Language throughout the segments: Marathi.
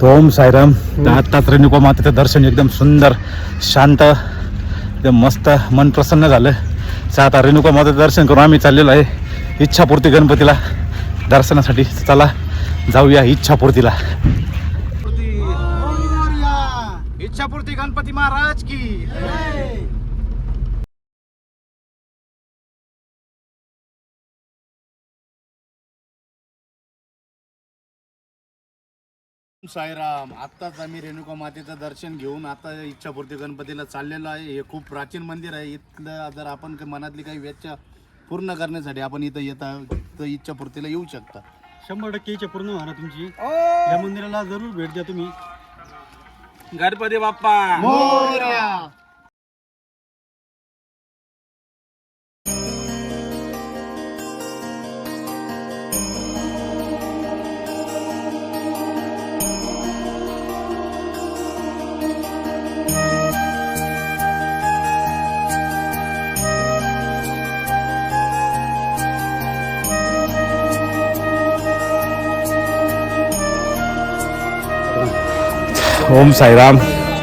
तो ओम साईराम. तर आत्ताच रेणुका मातेचं दर्शन एकदम सुंदर शांत एकदम मस्त मन प्रसन्न झालं. तर आता रेणुका मातेचं दर्शन करून आम्ही चाललेलो आहे. इच्छापूर्ती गणपतीला दर्शनासाठी. चला जाऊया इच्छापूर्तीला. इच्छापूर्ती गणपती महाराज की. साईराम आत्ताच आम्ही रेणुका मातेचं दर्शन घेऊन आता इच्छापूर्ती गणपतीला चाललेलो आहे. हे खूप प्राचीन मंदिर आहे. इथलं जर आपण मनातली काही वेच्छा पूर्ण करण्यासाठी आपण इथं येता तर इच्छापूर्तीला येऊ शकता. शंभर टक्के इच्छा पूर्ण होणार तुमची. या मंदिराला जरूर भेट द्या तुम्ही. गणपती बाप्पा! ओम साईराम.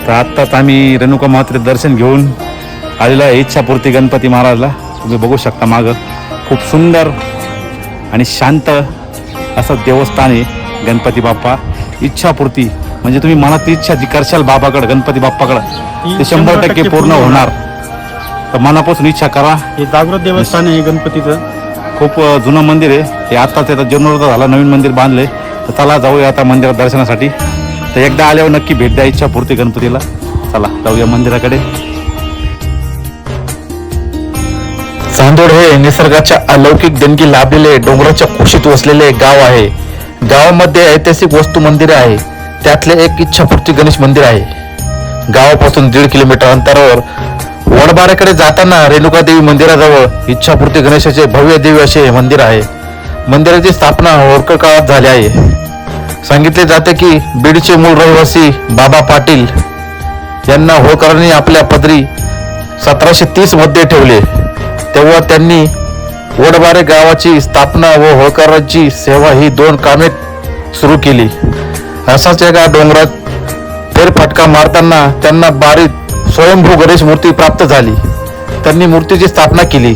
तर आत्ताच आम्ही रेणुका मातेचं दर्शन घेऊन आलेलो आहे इच्छापूर्ती गणपती महाराजला. तुम्ही बघू शकता मागं. खूप सुंदर आणि शांत असं देवस्थान आहे गणपती बाप्पा. इच्छापूर्ती म्हणजे तुम्ही मनात इच्छा जी करशाल बाबाकडं गणपती बाप्पाकडं ते शंभर टक्के पूर्ण होणार. तर मनापासून इच्छा करा. हे जागृत देवस्थान आहे गणपतीचं. खूप जुनं मंदिर आहे. हे आत्ताच याचा जीर्णोद्धार झाला नवीन मंदिर बांधले तर चला जाऊया आता मंदिरात दर्शनासाठी. तर एकदा आल्यावर नक्की भेट द्या इच्छापूर्ती गणपतीला. चला जाऊया मंदिराकडे. चांदोड हे निसर्गाच्या अलौकिक देणगी लाभलेले डोंगराच्या कुशीत वसलेले गाव आहे. गावामध्ये ऐतिहासिक वस्तू मंदिर आहे. त्यातले एक इच्छापूर्ती गणेश मंदिर आहे. गावापासून दीड किलोमीटर अंतरावर वडबाऱ्याकडे जाताना रेणुका देवी मंदिराजवळ इच्छापूर्ती गणेशाचे भव्य देवी असे मंदिर आहे. मंदिराची स्थापना होरकळ काळात झाली आहे. सांगितले जाते की बीडचे मूळ रहिवासी बाबा पाटील यांना होळकरांनी आपल्या पदरी सतराशे तीसमध्ये ठेवले. तेव्हा त्यांनी वडबारे गावाची स्थापना व होळकरांची सेवा ही दोन कामे सुरू केली. असाच एका डोंगरात फेरफटका मारताना त्यांना बारीत स्वयंभू गणेश मूर्ती प्राप्त झाली. त्यांनी मूर्तीची स्थापना केली.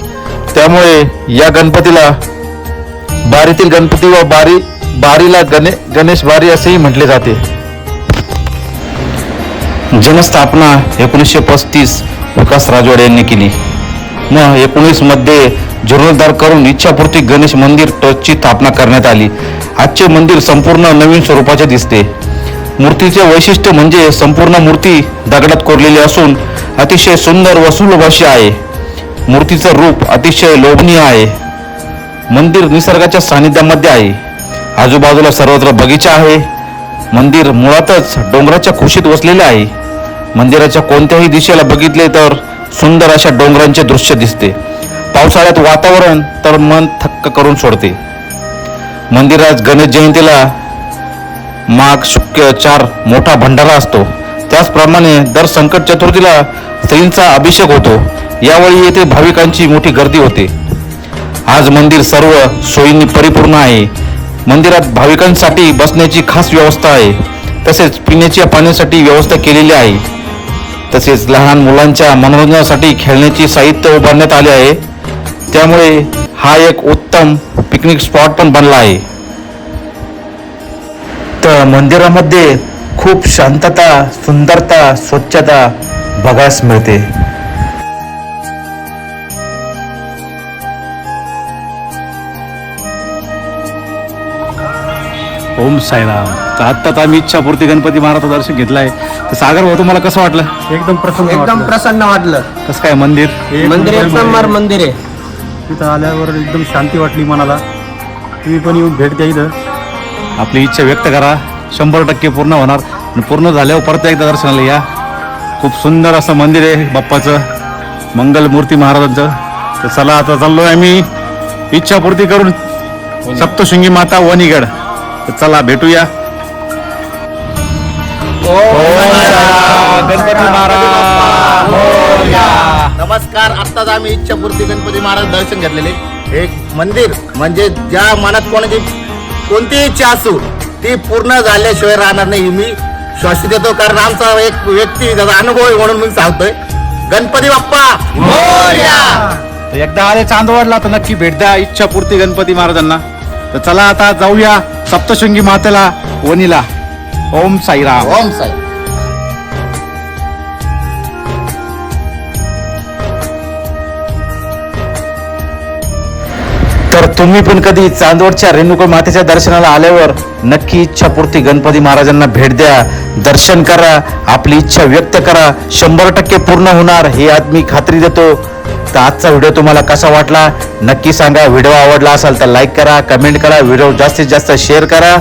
त्यामुळे या गणपतीला बारीतील गणपती व बारी बारीला गणे गणेश बारी असेही म्हटले जाते. जनस्थापना एकोणीसशे पस्तीस विकास राजवाडे यांनी केली. मग एकोणीसमध्ये जीर्णोद्धार करून इच्छापूर्ती गणेश मंदिर ट्रस्टची स्थापना करण्यात आली. आजचे मंदिर संपूर्ण नवीन स्वरूपाचे दिसते. मूर्तीचे वैशिष्ट्य म्हणजे संपूर्ण मूर्ती दगडात कोरलेली असून अतिशय सुंदर व सुलभ अशी आहे. मूर्तीचं रूप अतिशय लोभनीय आहे. मंदिर निसर्गाच्या सानिध्यामध्ये आहे. आजूबाजूला सर्वत्र बगीचा आहे. मंदिर मुळातच डोंगराच्या खुशीत वसलेले आहे. मंदिराच्या कोणत्याही दिशेला बघितले तर सुंदर अशा डोंगरांचे दृश्य दिसते. पावसाळ्यात वातावरण तर मन थक्क करून सोडते. मंदिरात गणेश जयंतीला माघ शुक्य चार मोठा भंडारा असतो. त्याचप्रमाणे दर संकट चतुर्थीला स्त्रींचा अभिषेक होतो. यावेळी येथे भाविकांची मोठी गर्दी होते. आज मंदिर सर्व सोयींनी परिपूर्ण आहे. मंदिरात भाविकांसाठी बसण्याची खास व्यवस्था आहे. तसेच पिण्याच्या पाण्यासाठी व्यवस्था केलेली आहे. तसेच लहान मुलांच्या मनोरंजनासाठी खेळण्याची साहित्य उभारण्यात आले आहे. त्यामुळे हा एक उत्तम पिकनिक स्पॉट पण बनला आहे. तर मंदिरामध्ये खूप शांतता सुंदरता स्वच्छता बघायस मिळते. ओम साईराम. तर आत्ताच आम्ही इच्छापूर्ती गणपती महाराजचं दर्शन घेतलं आहे तर सागर भाऊ तुम्हाला कसं वाटलं? एकदम प्रसन्न एकदम वाटलं. प्रसन्न वाटलं. कसं काय मंदिर? एक मंदिर एक नंबर नंबर मंदिर आहे. तिथं आल्यावर एकदम शांती वाटली मनाला. तुम्ही पण येऊन भेट द्या इथं. आपली इच्छा व्यक्त करा. शंभर टक्के पूर्ण होणार. आणि पूर्ण झाल्यावर परत एकदा दर्शनाला या. खूप सुंदर असं मंदिर आहे बाप्पाचं. मंगलमूर्ती महाराजांचं. तर चला आता चाललोय आम्ही. इच्छापूर्ती करून सप्तशृंगी माता वणीगड. तर चला भेटूया. गणपती महाराज. नमस्कार आत्ताच आम्ही इच्छापूर्ती गणपती महाराज दर्शन घेतलेले. एक मंदिर म्हणजे ज्या मनात कोणाची कोणती इच्छा असू ती ती पूर्ण झाल्याशिवाय राहणार नाही. मी श्वास देतो कारण आमचा एक व्यक्ती त्याचा अनुभव आहे म्हणून मी सांगतोय. गणपती बाप्पा! मोरया! एकदा आले चांदवडला तर नक्की भेट द्या इच्छापूर्ती गणपती महाराजांना. तर चला आता जाऊया सप्तशृंगी मातेला वनीला ओम साईराम. ओम साई. तर तुम्ही पण कधी चांदवडच्या रेणुका मातेच्या दर्शनाला आल्यावर नक्की इच्छापूर्ती गणपती महाराजांना भेट द्या. दर्शन करा. आपली इच्छा व्यक्त करा. शंभर टक्के पूर्ण होणार हे आज मी खात्री देतो. तर आजचा व्हिडिओ तुम्हाला कसा वाटला? नक्की सांगा. व्हिडिओ आवडला असाल तर लाईक करा कमेंट करा. व्हिडिओ जास्तीत जास्त शेअर करा.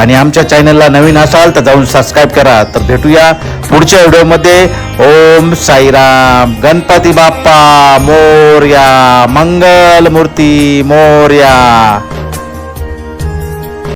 आणि आमच्या चॅनलला नवीन असाल तर जाऊन सबस्क्राईब करा. तर भेटूया पुढच्या व्हिडिओमध्ये ओम साईराम. गणपती बाप्पा मोर्या. मंगल मूर्ती मोर्या.